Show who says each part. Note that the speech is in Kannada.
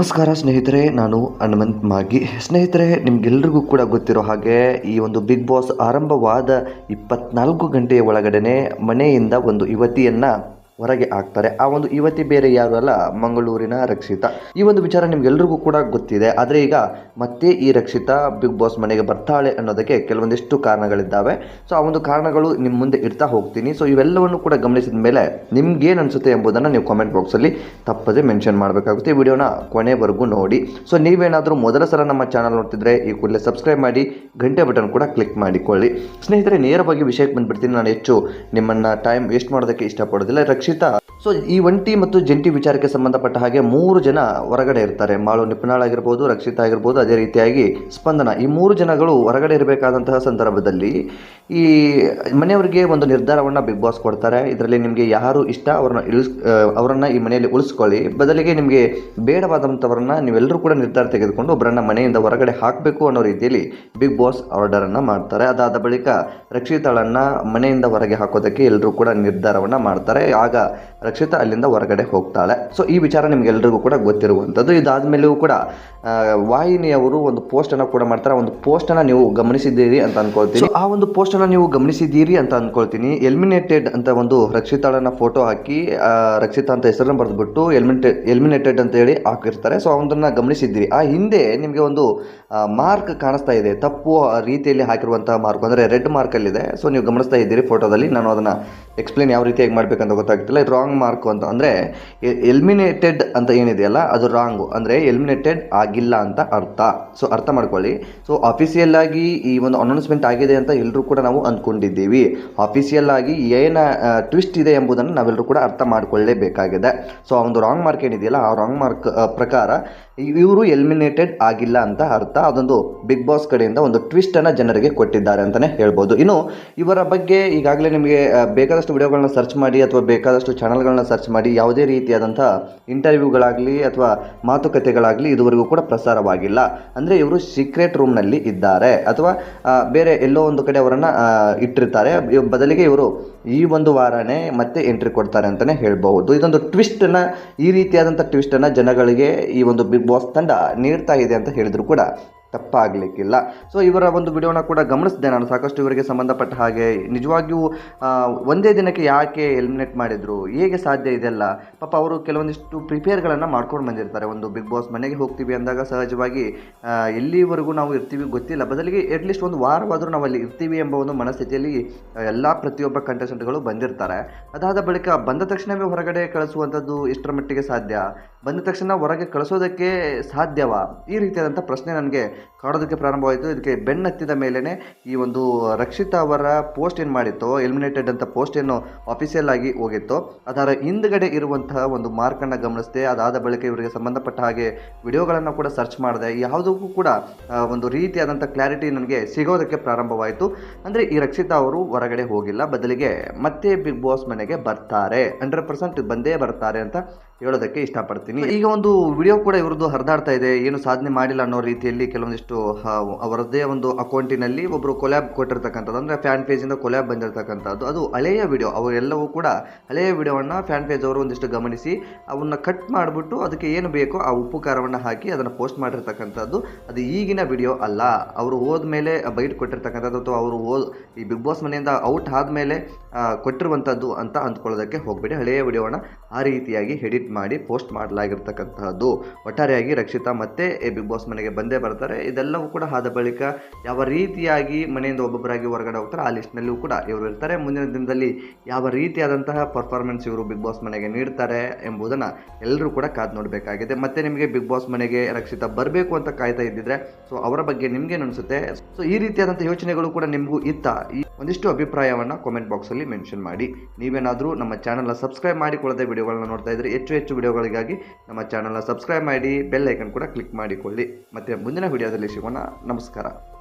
Speaker 1: ನಮಸ್ಕಾರ ಸ್ನೇಹಿತರೆ, ನಾನು ಹನುಮಂತ್ ಮಾಗಿ ಸ್ನೇಹಿತರೆ, ನಿಮ್ಗೆಲ್ರಿಗೂ ಕೂಡ ಗೊತ್ತಿರೋ ಹಾಗೆ ಈ ಒಂದು ಬಿಗ್ ಬಾಸ್ ಆರಂಭವಾದ ಇಪ್ಪತ್ನಾಲ್ಕು ಗಂಟೆಯ ಒಳಗಡೆ ಮನೆಯಿಂದ ಒಂದು ಯುವತಿಯನ್ನು ಹೊರಗೆ ಹಾಕ್ತಾರೆ. ಆ ಒಂದು ಯುವತಿ ಬೇರೆ ಯಾರು ಅಲ್ಲ, ಮಂಗಳೂರಿನ ರಕ್ಷಿತಾ. ಈ ಒಂದು ವಿಚಾರ ನಿಮ್ಗೆಲ್ರಿಗೂ ಕೂಡ ಗೊತ್ತಿದೆ. ಆದರೆ ಈಗ ಮತ್ತೆ ಈ ರಕ್ಷಿತಾ ಬಿಗ್ ಬಾಸ್ ಮನೆಗೆ ಬರ್ತಾಳೆ ಅನ್ನೋದಕ್ಕೆ ಕೆಲವೊಂದಿಷ್ಟು ಕಾರಣಗಳಿದ್ದಾವೆ. ಸೊ ಆ ಒಂದು ಕಾರಣಗಳು ನಿಮ್ಮ ಮುಂದೆ ಇಡ್ತಾ ಹೋಗ್ತೀನಿ. ಸೊ ಇವೆಲ್ಲವನ್ನು ಕೂಡ ಗಮನಿಸಿದ ಮೇಲೆ ನಿಮ್ಗೇನು ಅನಿಸುತ್ತೆ ಎಂಬುದನ್ನು ನೀವು ಕಾಮೆಂಟ್ ಬಾಕ್ಸಲ್ಲಿ ತಪ್ಪದೆ ಮೆನ್ಷನ್ ಮಾಡಬೇಕಾಗುತ್ತೆ. ಈ ವಿಡಿಯೋನ ಕೊನೆವರೆಗೂ ನೋಡಿ. ಸೊ ನೀವೇನಾದರೂ ಮೊದಲ ಸಲ ನಮ್ಮ ಚಾನಲ್ ನೋಡ್ತಿದ್ರೆ, ಈ ಕೂಡಲೇ ಸಬ್ಸ್ಕ್ರೈಬ್ ಮಾಡಿ. ಗಂಟೆ ಬಟನ್ ಕೂಡ ಕ್ಲಿಕ್ ಮಾಡಿಕೊಳ್ಳಿ. ಸ್ನೇಹಿತರೆ, ನೇರವಾಗಿ ವಿಷಯಕ್ಕೆ ಬಂದ್ಬಿಡ್ತೀನಿ. ನಾನು ಹೆಚ್ಚು ನಿಮ್ಮನ್ನು ಟೈಮ್ ವೇಸ್ಟ್ ಮಾಡೋದಕ್ಕೆ ಇಷ್ಟಪಡೋದಿಲ್ಲ. ರಕ್ಷಿತಾ. ಸೊ ಈ ಒಂಟಿ ಮತ್ತು ಜಂಟಿ ವಿಚಾರಕ್ಕೆ ಸಂಬಂಧಪಟ್ಟ ಹಾಗೆ ಮೂರು ಜನ ಹೊರಗಡೆ ಇರ್ತಾರೆ. ಮಾಳು ನಿಪುಣಾಳ್ ಆಗಿರ್ಬೋದು, ರಕ್ಷಿತಾ ಆಗಿರ್ಬೋದು, ಅದೇ ರೀತಿಯಾಗಿ ಸ್ಪಂದನ. ಈ ಮೂರು ಜನಗಳು ಹೊರಗಡೆ ಇರಬೇಕಾದಂತಹ ಸಂದರ್ಭದಲ್ಲಿ ಈ ಮನೆಯವರಿಗೆ ಒಂದು ನಿರ್ಧಾರವನ್ನು ಬಿಗ್ ಬಾಸ್ ಕೊಡ್ತಾರೆ. ಇದರಲ್ಲಿ ನಿಮಗೆ ಯಾರು ಇಷ್ಟ ಅವ್ರನ್ನ ಇಳಿಸ್ ಅವರನ್ನು ಈ ಮನೆಯಲ್ಲಿ ಉಳಿಸ್ಕೊಳ್ಳಿ. ಬದಲಿಗೆ ನಿಮಗೆ ಬೇಡವಾದಂಥವ್ರನ್ನ ನೀವೆಲ್ಲರೂ ಕೂಡ ನಿರ್ಧಾರ ತೆಗೆದುಕೊಂಡು ಒಬ್ಬರನ್ನ ಮನೆಯಿಂದ ಹೊರಗಡೆ ಹಾಕಬೇಕು ಅನ್ನೋ ರೀತಿಯಲ್ಲಿ ಬಿಗ್ ಬಾಸ್ ಆರ್ಡರನ್ನು ಮಾಡ್ತಾರೆ. ಅದಾದ ಬಳಿಕ ರಕ್ಷಿತಾಳನ್ನು ಮನೆಯಿಂದ ಹೊರಗೆ ಹಾಕೋದಕ್ಕೆ ಎಲ್ಲರೂ ಕೂಡ ನಿರ್ಧಾರವನ್ನು ಮಾಡ್ತಾರೆ. ಆಗ ರಕ್ಷಿತಾ ಅಲ್ಲಿಂದ ಹೊರಗಡೆ ಹೋಗ್ತಾಳೆ. ಸೊ ಈ ವಿಚಾರ ನಿಮಗೆಲ್ಲರಿಗೂ ಕೂಡ ಗೊತ್ತಿರುವಂಥದ್ದು. ಇದಾದಮೇಲೂ ಕೂಡ ವಾಹಿನಿಯವರು ಒಂದು ಪೋಸ್ಟನ್ನು ಕೂಡ ಮಾಡ್ತಾರೆ. ಒಂದು ಪೋಸ್ಟನ್ನು ನೀವು ಗಮನಿಸಿದ್ದೀರಿ ಅಂತ ಅನ್ಕೊಳ್ತೀನಿ. ಆ ಒಂದು ಪೋಸ್ಟನ್ನು ನೀವು ಗಮನಿಸಿದ್ದೀರಿ ಅಂತ ಅನ್ಕೊಳ್ತೀನಿ. ಎಲ್ಮಿನೇಟೆಡ್ ಅಂತ ಒಂದು ರಕ್ಷಿತಾಳನ್ನ ಫೋಟೋ ಹಾಕಿ ರಕ್ಷಿತಾ ಅಂತ ಹೆಸರನ್ನು ಬರೆದ್ಬಿಟ್ಟು ಎಲಿಮಿನೇಟೆಡ್ ಎಲ್ಮಿನೇಟೆಡ್ ಅಂತ ಹೇಳಿ ಹಾಕಿರ್ತಾರೆ. ಸೊ ಅವನ್ನ ಗಮನಿಸಿದ್ದೀರಿ. ಆ ಹಿಂದೆ ನಿಮಗೆ ಒಂದು ಮಾರ್ಕ್ ಕಾಣಿಸ್ತಾ ಇದೆ. ತಪ್ಪು ರೀತಿಯಲ್ಲಿ ಹಾಕಿರುವಂತಹ ಮಾರ್ಕ್ ಅಂದರೆ ರೆಡ್ ಮಾರ್ಕಲ್ಲಿದೆ ಸೊ ನೀವು ಗಮನಿಸ್ತಾ ಇದ್ದೀರಿ ಫೋಟೋದಲ್ಲಿ ನಾನು ಅದನ್ನು ಎಕ್ಸ್ಪ್ಲೇನ್ ಯಾವ ರೀತಿಯಾಗಿ ಮಾಡಬೇಕಂತ ಗೊತ್ತಾಗ್ತಿಲ್ಲ. ರಾಂಗ್ ಮಾರ್ಕ್ ಅಂತ. ಅಂದರೆ ಎಲ್ಮಿನೇಟೆಡ್ ಅಂತ ಏನಿದೆಯಲ್ಲ ಅದು ರಾಂಗು ಅಂದರೆ ಎಲಿಮಿನೇಟೆಡ್ ಆಗಿಲ್ಲ ಅಂತ ಅರ್ಥ. ಸೊ ಅರ್ಥ ಮಾಡ್ಕೊಳ್ಳಿ. ಸೊ ಅಫಿಷಿಯಲ್ ಆಗಿ ಈ ಒಂದು ಅನೌನ್ಸ್ಮೆಂಟ್ ಆಗಿದೆ ಅಂತ ಎಲ್ಲರೂ ಕೂಡ ನಾವು ಅಂದ್ಕೊಂಡಿದ್ದೀವಿ. ಅಫಿಷಿಯಲ್ ಆಗಿ ಏನ ಟ್ವಿಸ್ಟ್ ಇದೆ ಎಂಬುದನ್ನು ನಾವೆಲ್ಲರೂ ಕೂಡ ಅರ್ಥ ಮಾಡಿಕೊಳ್ಳೇಬೇಕಾಗಿದೆ. ಸೊ ಆ ಒಂದು ರಾಂಗ್ ಮಾರ್ಕ್ ಏನಿದೆಯಲ್ಲ ಆ ರಾಂಗ್ ಮಾರ್ಕ್ ಪ್ರಕಾರ ಇವರು ಎಲಿಮಿನೇಟೆಡ್ ಆಗಿಲ್ಲ ಅಂತ ಅರ್ಥ. ಅದೊಂದು ಬಿಗ್ ಬಾಸ್ ಕಡೆಯಿಂದ ಒಂದು ಟ್ವಿಸ್ಟನ್ನು ಜನರಿಗೆ ಕೊಟ್ಟಿದ್ದಾರೆ ಅಂತಲೇ ಹೇಳ್ಬೋದು. ಇನ್ನು ಇವರ ಬಗ್ಗೆ ಈಗಾಗಲೇ ನಿಮಗೆ ಆ, ಬೇಕಾದಷ್ಟು ವಿಡಿಯೋಗಳನ್ನ ಸರ್ಚ್ ಮಾಡಿ ಅಥವಾ ಬೇಕಾದಷ್ಟು ಚಾನಲ್ಗಳನ್ನ ಸರ್ಚ್ ಮಾಡಿ ಯಾವುದೇ ರೀತಿಯಾದಂಥ ಇಂಟರ್ವ್ಯೂಗಳಾಗಲಿ ಅಥವಾ ಮಾತುಕತೆಗಳಾಗಲಿ ಇದುವರೆಗೂ ಕೂಡ ಪ್ರಸಾರವಾಗಿಲ್ಲ. ಅಂದರೆ ಇವರು ಸೀಕ್ರೆಟ್ ರೂಮ್ನಲ್ಲಿ ಇದ್ದಾರೆ. ಅಥವಾ ಬೇರೆ ಎಲ್ಲೋ ಒಂದು ಕಡೆ ಅವರನ್ನು ಇಟ್ಟಿರ್ತಾರೆ. ಬದಲಿಗೆ ಇವರು ಈ ಒಂದು ವಾರನೇ ಮತ್ತೆ ಎಂಟ್ರಿ ಕೊಡ್ತಾರೆ ಅಂತಲೇ ಹೇಳ್ಬಹುದು. ಇದೊಂದು ಟ್ವಿಸ್ಟನ್ನು ಈ ರೀತಿಯಾದಂಥ ಟ್ವಿಸ್ಟನ್ನು ಜನಗಳಿಗೆ ಈ ಒಂದು ಬಿಗ್ ಬಾಸ್ ತಂಡ ನೀಡ್ತಾ ಇದೆ ಅಂತ ಹೇಳಿದ್ರು ಕೂಡ ತಪ್ಪಾಗಲಿಕ್ಕಿಲ್ಲ. ಸೊ ಇವರ ಒಂದು ವಿಡಿಯೋನ ಕೂಡ ಗಮನಿಸಿದೆ ನಾನು. ಸಾಕಷ್ಟು ಇವರಿಗೆ ಸಂಬಂಧಪಟ್ಟ ಹಾಗೆ. ನಿಜವಾಗಿಯೂ ಒಂದೇ ದಿನಕ್ಕೆ ಯಾಕೆ ಎಲಿಮಿನೇಟ್ ಮಾಡಿದರು? ಹೇಗೆ ಸಾಧ್ಯ ಇದೆಲ್ಲ? ಪಾಪ ಅವರು ಕೆಲವೊಂದಿಷ್ಟು ಪ್ರಿಪೇರ್ಗಳನ್ನು ಮಾಡ್ಕೊಂಡು ಬಂದಿರ್ತಾರೆ. ಒಂದು ಬಿಗ್ ಬಾಸ್ ಮನೆಗೆ ಹೋಗ್ತೀವಿ ಅಂದಾಗ ಸಹಜವಾಗಿ ಎಲ್ಲಿವರೆಗೂ ನಾವು ಇರ್ತೀವಿ ಗೊತ್ತಿಲ್ಲ. ಬದಲಿಗೆ ಅಟ್ಲೀಸ್ಟ್ ಒಂದು ವಾರವಾದರೂ ನಾವು ಅಲ್ಲಿ ಇರ್ತೀವಿ ಎಂಬ ಒಂದು ಮನಸ್ಥಿತಿಯಲ್ಲಿ ಎಲ್ಲ ಪ್ರತಿಯೊಬ್ಬ ಕಂಟೆಸ್ಟೆಂಟ್ಗಳು ಬಂದಿರ್ತಾರೆ. ಅದಾದ ಬಳಿಕ ಬಂದ ತಕ್ಷಣವೇ ಹೊರಗಡೆ ಕಳಿಸುವಂಥದ್ದು ಎಷ್ಟರ ಮಟ್ಟಿಗೆ ಸಾಧ್ಯ? ಬಂದ ತಕ್ಷಣ ಹೊರಗೆ ಕಳಿಸೋದಕ್ಕೆ ಸಾಧ್ಯವಾ? ಈ ರೀತಿಯಾದಂಥ ಪ್ರಶ್ನೆ ನನಗೆ ಕಾಡೋದಕ್ಕೆ ಪ್ರಾರಂಭವಾಯಿತು. ಇದಕ್ಕೆ ಬೆನ್ನತ್ತಿದ ಮೇಲೇ ಈ ಒಂದು ರಕ್ಷಿತಾ ಅವರ ಪೋಸ್ಟ್ ಏನು ಮಾಡಿತ್ತು ಎಲಿಮಿನೇಟೆಡ್ ಅಂತ ಪೋಸ್ಟ್ ಏನು ಅಫಿಷಿಯಲ್ ಆಗಿ ಹೋಗಿತ್ತು, ಅದರ ಹಿಂದ್ಗಡೆ ಇರುವಂತಹ ಒಂದು ಮಾರ್ಕನ್ನು ಗಮನಿಸಿದೆ. ಅದಾದ ಬಳಿಕ ಇವರಿಗೆ ಸಂಬಂಧಪಟ್ಟ ಹಾಗೆ ವಿಡಿಯೋಗಳನ್ನು ಕೂಡ ಸರ್ಚ್ ಮಾಡಿದೆ. ಯಾವುದಕ್ಕೂ ಕೂಡ ಒಂದು ರೀತಿಯಾದಂಥ ಕ್ಲಾರಿಟಿ ನನಗೆ ಸಿಗೋದಕ್ಕೆ ಪ್ರಾರಂಭವಾಯಿತು. ಅಂದರೆ ಈ ರಕ್ಷಿತಾ ಅವರು ಹೊರಗಡೆ ಹೋಗಿಲ್ಲ. ಬದಲಿಗೆ ಮತ್ತೆ ಬಿಗ್ ಬಾಸ್ ಮನೆಗೆ ಬರ್ತಾರೆ. ಹಂಡ್ರೆಡ್ ಪರ್ಸೆಂಟ್ ಬಂದೇ ಬರ್ತಾರೆ ಅಂತ ಹೇಳೋದಕ್ಕೆ ಇಷ್ಟಪಡ್ತೀನಿ. ಈಗ ಒಂದು ವಿಡಿಯೋ ಕೂಡ ಇವ್ರದ್ದು ಹರಿದಾಡ್ತಾ ಇದೆ. ಏನು ಸಾಧನೆ ಮಾಡಿಲ್ಲ ಅನ್ನೋ ರೀತಿಯಲ್ಲಿ ಕೆಲವೊಂದಿಷ್ಟು ಅವರದ್ದೇ ಒಂದು ಅಕೌಂಟಿನಲ್ಲಿ ಒಬ್ಬರು ಕೊಲ್ಯಾಬ್ ಕೊಟ್ಟಿರ್ತಕ್ಕಂಥದ್ದು. ಅಂದರೆ ಫ್ಯಾನ್ ಪೇಜಿಂದ ಕೊಲ್ಯಾಬ್ ಬಂದಿರತಕ್ಕಂಥದ್ದು. ಅದು ಹಳೆಯ ವಿಡಿಯೋ ಅವರೆಲ್ಲವೂ ಕೂಡ ಹಳೆಯ ವಿಡಿಯೋವನ್ನು ಫ್ಯಾನ್ ಪೇಜ್ ಅವರು ಒಂದಿಷ್ಟು ಗಮನಿಸಿ, ಅವನ್ನ ಕಟ್ ಮಾಡಿಬಿಟ್ಟು ಅದಕ್ಕೆ ಏನು ಬೇಕೋ ಆ ಉಪ್ಪು ಖಾರವನ್ನು ಹಾಕಿ ಅದನ್ನು ಪೋಸ್ಟ್ ಮಾಡಿರ್ತಕ್ಕಂಥದ್ದು. ಅದು ಈಗಿನ ವಿಡಿಯೋ ಅಲ್ಲ. ಅವರು ಹೋದ್ಮೇಲೆ ಬೈಟ್ ಕೊಟ್ಟಿರ್ತಕ್ಕಂಥದ್ದು ಅಥವಾ ಅವರು ಈ ಬಿಗ್ ಬಾಸ್ ಮನೆಯಿಂದ ಔಟ್ ಆದಮೇಲೆ ಕೊಟ್ಟಿರುವಂಥದ್ದು ಅಂತ ಅಂದ್ಕೊಳ್ಳೋದಕ್ಕೆ ಹೋಗಬೇಡಿ. ಹಳೆಯ ವಿಡಿಯೋವನ್ನು ಆ ರೀತಿಯಾಗಿ ಎಡಿಟ್ ಮಾಡಿ, ಪೋಸ್ಟ್ ಮಾಡಲಾಗಿರ್ತಕ್ಕಂತಹದ್ದು. ಒಟ್ಟಾರೆಯಾಗಿ ರಕ್ಷಿತಾ ಮತ್ತೆ ಬಿಗ್ ಬಾಸ್ ಮನೆಗೆ ಬಂದೇ ಬರ್ತಾರೆ. ಇದೆಲ್ಲವೂ ಕೂಡ ಆದ ಬಳಿಕ ಯಾವ ರೀತಿಯಾಗಿ ಮನೆಯಿಂದ ಒಬ್ಬೊಬ್ಬರಾಗಿ ಹೊರಗಡೆ ಹೋಗ್ತಾರೆ ಆ ಲಿಸ್ಟ್ನಲ್ಲೂ ಕೂಡ ಇವರು ಇರ್ತಾರೆ. ಮುಂದಿನ ದಿನದಲ್ಲಿ ಯಾವ ರೀತಿಯಾದಂತಹ ಪರ್ಫಾರ್ಮೆನ್ಸ್ ಇವರು ಬಿಗ್ ಬಾಸ್ ಮನೆಗೆ ನೀಡ್ತಾರೆ ಎಂಬುದನ್ನು ಎಲ್ಲರೂ ಕೂಡ ಕಾದು ನೋಡಬೇಕಾಗಿದೆ. ಮತ್ತೆ ನಿಮಗೆ ಬಿಗ್ ಬಾಸ್ ಮನೆಗೆ ರಕ್ಷಿತಾ ಬರಬೇಕು ಅಂತ ಕಾಯ್ತಾ ಇದ್ದಿದ್ರೆ, ಸೊ ಅವರ ಬಗ್ಗೆ ನಿಮ್ಗೇನು ಅನಿಸುತ್ತೆ? ಸೊ ಈ ರೀತಿಯಾದಂಥ ಯೋಚನೆಗಳು ಕೂಡ ನಿಮಗೂ ಇತ್ತ? ಈ ಒಂದಿಷ್ಟು ಅಭಿಪ್ರಾಯವನ್ನು ಕಾಮೆಂಟ್ ಬಾಕ್ಸಲ್ಲಿ ಮೆನ್ಷನ್ ಮಾಡಿ. ನೀವೇನಾದರೂ ನಮ್ಮ ಚಾನಲ್ನ ಸಬ್ಸ್ಕ್ರೈಬ್ ಮಾಡಿಕೊಳ್ಳದೆ ವಿಡಿಯೋಗಳನ್ನ ನೋಡ್ತಾ ಇದ್ದರೆ ಹೆಚ್ಚು ಹೆಚ್ಚು ವಿಡಿಯೋಗಳಿಗಾಗಿ ನಮ್ಮ ಚಾನಲ್ನ ಸಬ್ಸ್ಕ್ರೈಬ್ ಮಾಡಿ, ಬೆಲ್ ಐಕನ್ ಕೂಡ ಕ್ಲಿಕ್ ಮಾಡಿಕೊಳ್ಳಿ. ಮತ್ತೆ ಮುಂದಿನ ವಿಡಿಯೋದಲ್ಲಿ ಸಿಗೋಣ. ನಮಸ್ಕಾರ.